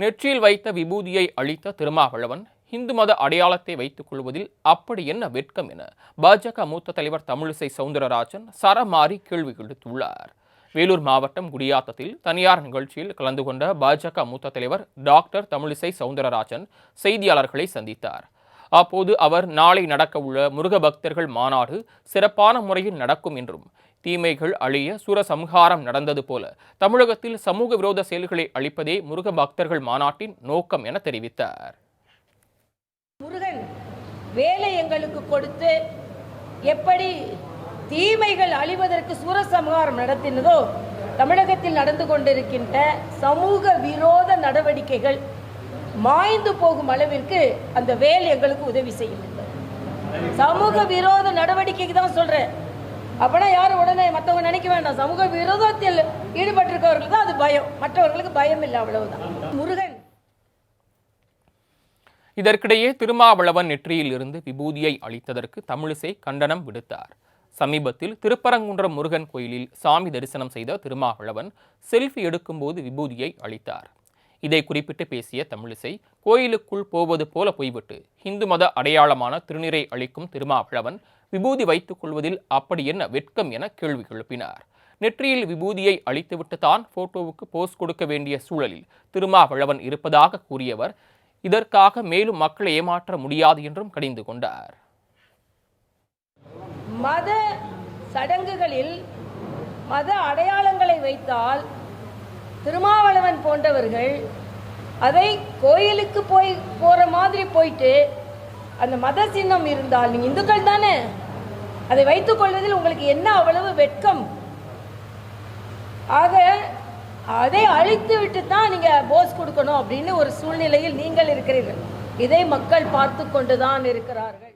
நெற்றியில் வைத்த விபூதியை அளித்த திருமாவளவன் இந்து மத அடையாளத்தை வைத்துக் கொள்வதில் அப்படி என்ன வெட்கம் என பாஜக மூத்த தலைவர் தமிழிசை சவுந்தரராஜன் சரமாரி கேள்வி எழுத்துள்ளார். வேலூர் மாவட்டம் குடியாத்தத்தில் தனியார் நிகழ்ச்சியில் கலந்து கொண்ட பாஜக மூத்த தலைவர் டாக்டர் தமிழிசை சவுந்தரராஜன் செய்தியாளர்களை சந்தித்தார். அப்போது அவர் நாளை நடக்கவுள்ள முருக பக்தர்கள் மாநாடு சிறப்பான முறையில் நடக்கும் என்றும் தீமைகள் அழிய சூரசம்ஹாரம் நடந்தது போல தமிழகத்தில் சமூக விரோத செயல்களை அழிப்பதே முருக பக்தர்கள் மாநாட்டின் நோக்கம் என தெரிவித்தார். முருகன் வேலை எங்களுக்கு கொடுத்து எப்படி தீமைகள் அழிவதற்கு சூரசம்ஹாரம் நடத்தினதோ தமிழகத்தில் நடந்து கொண்டிருக்கின்ற சமூக விரோத நடவடிக்கைகள் மாய்ந்து போகும் அளவிற்கு அந்த வேல் எங்களுக்கு உதவி செய்யும் சமூக விரோத நடவடிக்கைக்கு தான் சொல்றேன். அப்பனா யாரும் உடனே மற்றவங்க நினைக்க வேண்டாம். சமூக விரோதத்தில் ஈடுபட்டிருக்கவர்களுக்கு தான் அது பயம். மற்றவர்களுக்கு பயம் இல்லை அவ்வளவுதான். முருகன். இதற்கிடையே திருமாவளவன் நெற்றியில் இருந்து விபூதியை அளித்ததற்கு தமிழிசை கண்டனம் விடுத்தார். சமீபத்தில் திருப்பரங்குன்றம் முருகன் கோயிலில் சாமி தரிசனம் செய்த திருமாவளவன் செல்ஃபி எடுக்கும்போது விபூதியை அளித்தார் இதை குறிப்பிட்டு பேசிய தமிழிசை கோயிலுக்குள் போவது போல போய்விட்டு இந்து மத அடையாளமான திருநீரை அளிக்கும் திருமாவளவன் விபூதி வைத்துக் கொள்வதில் அப்படி என்ன வெட்கம் என கேள்வி எழுப்பினார். நெற்றியில் விபூதியை அளித்துவிட்டு தான் போட்டோவுக்கு போஸ் கொடுக்க வேண்டிய சூழலில் திருமாவளவன் இருப்பதாக கூறியவர் இதற்காக மேலும் மக்களை ஏமாற்ற முடியாது என்றும் கடிந்து கொண்டார். மத சடங்குகளில் மத அடையாளங்களை வைத்தால் திருமாவளவன் போன்றவர்கள் அதை கோயிலுக்கு போய் போகிற மாதிரி போயிட்டு அந்த மத சின்னம் இருந்தால் நீங்கள் இந்துக்கள் தானே? அதை வைத்துக் கொள்வதில் உங்களுக்கு என்ன அவ்வளவு வெட்கம்? ஆக அதை அழித்து விட்டு தான் நீங்கள் போஸ் கொடுக்கணும் அப்படின்னு ஒரு சூழ்நிலையில் நீங்கள் இருக்கிறீர்கள். இதை மக்கள் பார்த்து கொண்டு தான் இருக்கிறார்கள்.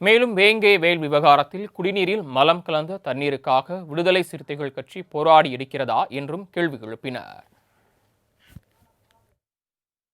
மேலும் வேங்கே வேல் விவகாரத்தில் குடிநீரில் மலம் கலந்த தண்ணீருக்காக விடுதலை சிறுத்தைகள் கட்சி போராடி இருக்கிறதா என்றும் கேள்வி எழுப்பினர்.